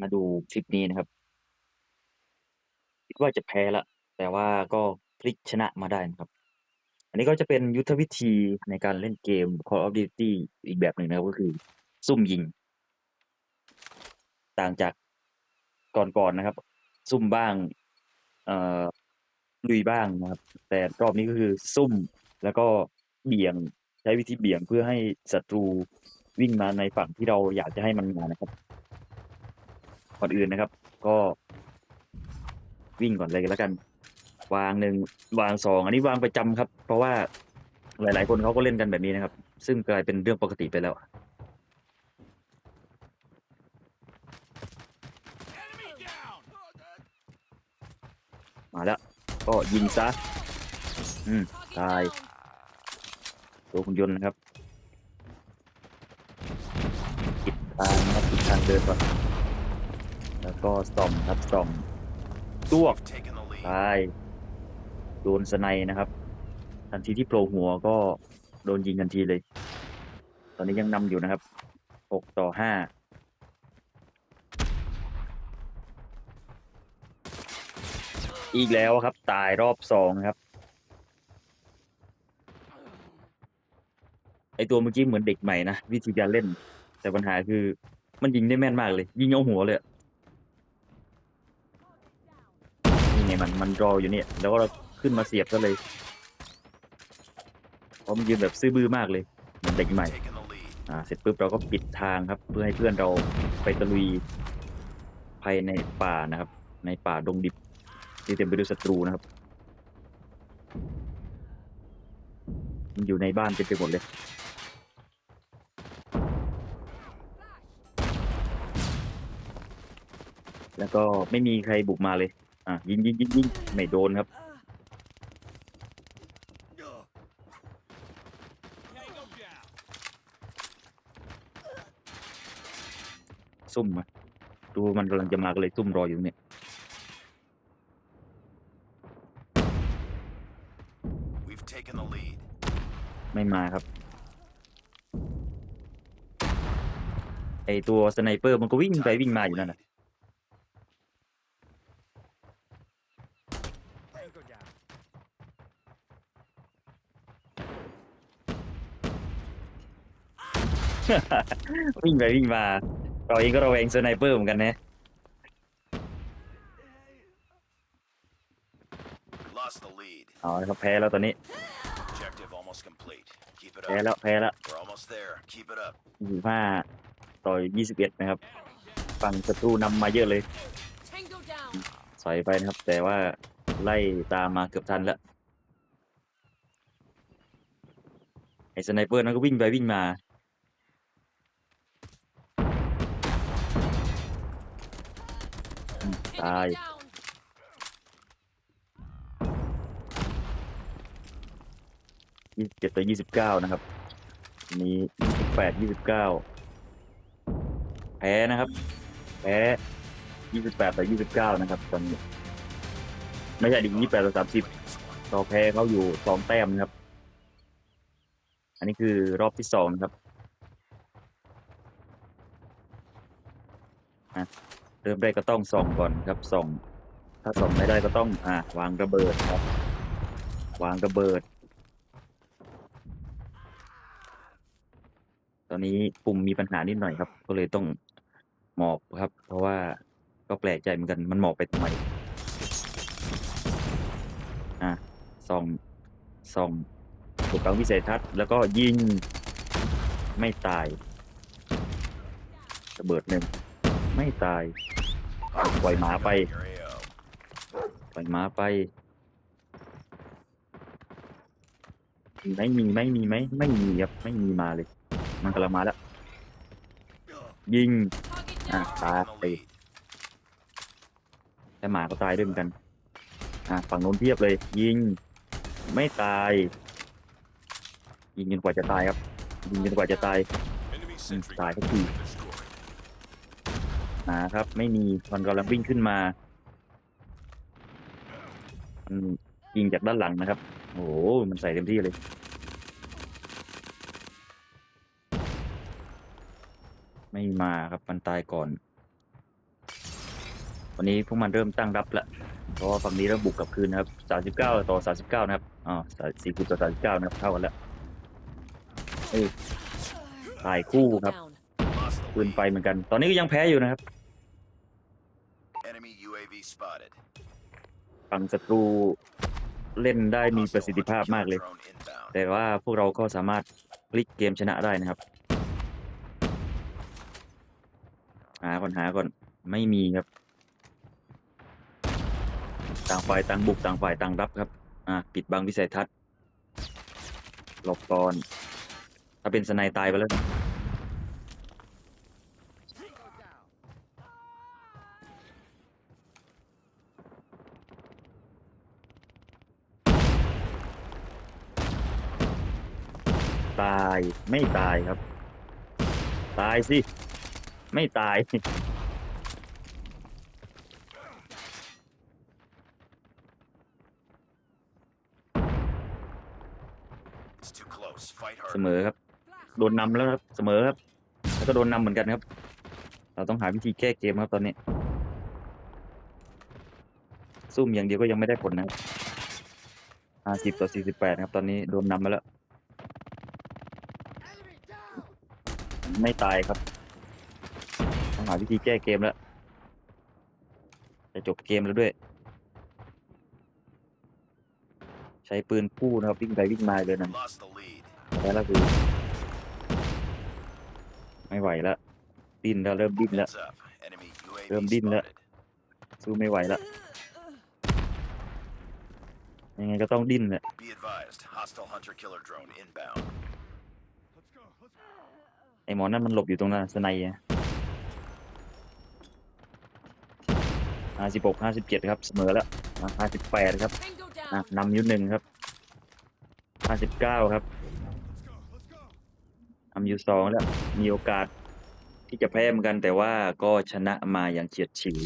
มาดูคลิปนี้นะครับ คิดว่าจะแพ้ล้วแต่ว่าก็พลิกชนะมาได้นะครับ อันนี้ก็จะเป็นยุทธวิธีในการเล่นเกม Call of Duty อีกแบบหนึ่งนะครับก็คือ ซุ่มยิง ต่างจากก่อนๆนะครับ ซุ่มบ้างเอ่อลุยบ้างนะครับ แต่รอบนี้ก็คือซุ่มแล้วก็เบี่ยงใช้วิธีเบี่ยงเพื่อให้ศัตรูวิ่งมาในฝั่งที่เราอยากจะให้มันมานะครับ ก่อนอื่นนะครับ ก็วิ่งก่อนเลยก็แล้วกัน วาง1วาง2อันนี้วางประจำครับ เพราะว่าหลาย ๆ คนเขาก็เล่นกันแบบนี้นะครับ ซึ่งกลายเป็นเรื่องปกติไปแล้วมาแล้วก็ยิงซะอืมตายตัวหุ่นยนต์นะครับปิดทางนะปิดทางเดินก่อน แล้วก็ส่อมครับส่อมจ้วก Taking the lead. ตายโดนสไนด์นะครับ ทันทีที่โผล่หัวก็โดนยิงทันทีเลย ตอนนี้ยังนำอยู่นะครับ6ต่อ5อีกแล้วครับ ตายรอบสองครับ ไอตัวเมื่อกี้เหมือนเด็กใหม่นะ วิธีการเล่น แต่ปัญหาคือมันยิงได้แม่นมากเลย ยิงเอาหัวเลยอะนี่ ไงมันมันรออยู่เนี่ย แล้วก็เราขึ้นมาเสียบซะเลยเพราะมันยืนแบบซื่อบื้อมากเลยเหมือนเด็กใหม่อ่าเสร็จปุ๊บเราก็ปิดทางครับ เพื่อให้เพื่อนเราไปตะลุยภายในป่านะครับ ในป่าดงดิบที่เต็มไปด้วยศัตรูนะครับมันอยู่ในบ้านเต็มไปหมดเลยแล้วก็ไม่มีใครบุกมาเลย อะยิงยิงยิงยิงไม่โดนครับซุ่มอะดูมันกำลังจะมาก็เลยซุ่มรออยู่เนี่ย We've taken the lead. ไม่มาครับ ไอตัวสไนเปอร์มันก็วิ่งไป Time วิ่ง for มา the อยู่นั่น lead. นะ วิ่งไปวิ่งมา เราเองก็ระแวงสไนเปอร์เหมือนกันนะ Lost the lead. เอาละครับแพ้แล้วตอนนี้ Objective almost complete. Keep it แพ้ up. แล้วแพ้แล้ว We're almost there. Keep it up. 25ต่อ21 นะครับ ฝั่งศัตรูนำมาเยอะเลย Tango down. สอยไปนะครับ แต่ว่าไล่ตามมาเกือบทันแล้วไอ้สไนเปอร์นั้นก็วิ่งไปวิ่งมา ตาย ยี่สิบเจ็ดต่อยี่สิบเก้านะครับ นี้ยี่สิบแปดยี่สิบเก้าแพ้นะครับ แพ้ยี่สิบแปดต่อยี่สิบเก้านะครับ ตอนนี้ ไม่ใช่ดิยี่สิบแปดต่อสามสิบต่อแพ้เขาอยู่สองแต้มนะครับ อันนี้คือรอบที่สองครับ เริ่มแรกก็ต้องส่องก่อนครับส่อง ถ้าส่องไม่ได้ก็ต้องอ่าวางระเบิดครับ วางระเบิด ตอนนี้ปุ่มมีปัญหานิดหน่อยครับ ก็เลยต้องหมอบครับ เพราะว่าก็แปลกใจเหมือนกันมันหมอบไปทำไมอะส่องส่องถูกกลางวิสัยทัศน์แล้วก็ยิงไม่ตายระเบิดหนึ่ง ไม่ตาย ปล่อยหมาไป ปล่อยหมาไปไหมมีไหมมีไหมไม่มีครับไม่มีมาเลย มันกำลังมาแล้ว ยิง อะตาย Taking the lead. แต่หมาก็ตายด้วยเหมือนกัน อะฝั่งโน้นเทียบเลย ยิง ไม่ตาย ยิงจนกว่าจะตายครับ ยิงจนกว่าจะตาย Enemy sentry sentry gun destroyed. หาครับ ไม่มีมันกำลังวิ่งขึ้นมามันยิงจากด้านหลังนะครับ โอ้โห มันใส่เต็มที่เลย ไม่มาครับ มันตายก่อน วันนี้พวกมันเริ่มตั้งรับแล้วเพราะว่าฝั่งนี้เริ่มบุกกลับคืนนะครับ 39 ต่อ 39 นะครับ อ๋อ40ต่อ39 นะครับ เท่ากันแล้วเอ้ยตายคู่ครับปืนไฟเหมือนกัน ตอนนี้ก็ยังแพ้อยู่นะครับ UAV spotted. ฝั่งศัตรูเล่นได้มีประสิทธิภาพมากเลย Drone inbound. แต่ว่าพวกเราก็สามารถพลิกเกมชนะได้นะครับ หาก่อนหาก่อนไม่มีครับ ต่างฝ่ายต่างบุกต่างฝ่ายต่างรับครับ อ่าปิดบังวิสัยทัศน์หลบก่อน ถ้าเป็นสไนตายไปแล้วนะ ตายไม่ตายครับ ตายสิ ไม่ตาย It's too close. Fight เส hard. มอครับ โดนนำแล้วครับเสมอครับ แล้วก็โดนนำเหมือนกันครับ เราต้องหาวิธีแก้เกมครับตอนนี้ซุ่มอย่างเดียวก็ยังไม่ได้ผลนะครับห้าสิบต่อสี่สิบแปดครับตอนนี้โดนนำมาแล้ว ไม่ตายครับต้องหาวิธีแก้เกมแล้ว จะจบเกมแล้วด้วย ใช้ปืนคู่นะครับวิ่งไปวิ่งมาเลยนะ Lost the lead. แล้วก็คือไม่ไหวแล้วดิ้นแล้วเริ่มดิ้นแล้ว Heads up. Enemy UAV Rơm đinh đó. spotted. สู้ไม่ไหวแล้วยังไงก็ต้องดิ้นแหละ ไอหมอนั่นมันหลบอยู่ตรงนั้นสไนห้าสิบหกห้าสิบเจ็ดครับ เสมอแล้วห้าสิบแปดครับนำอยุหนึ่งครับห้าสิบเก้าครับนำอยูสองแล้ว มีโอกาสที่จะแพ้เหมือนกันแต่ว่าก็ชนะมาอย่างเฉียดฉิว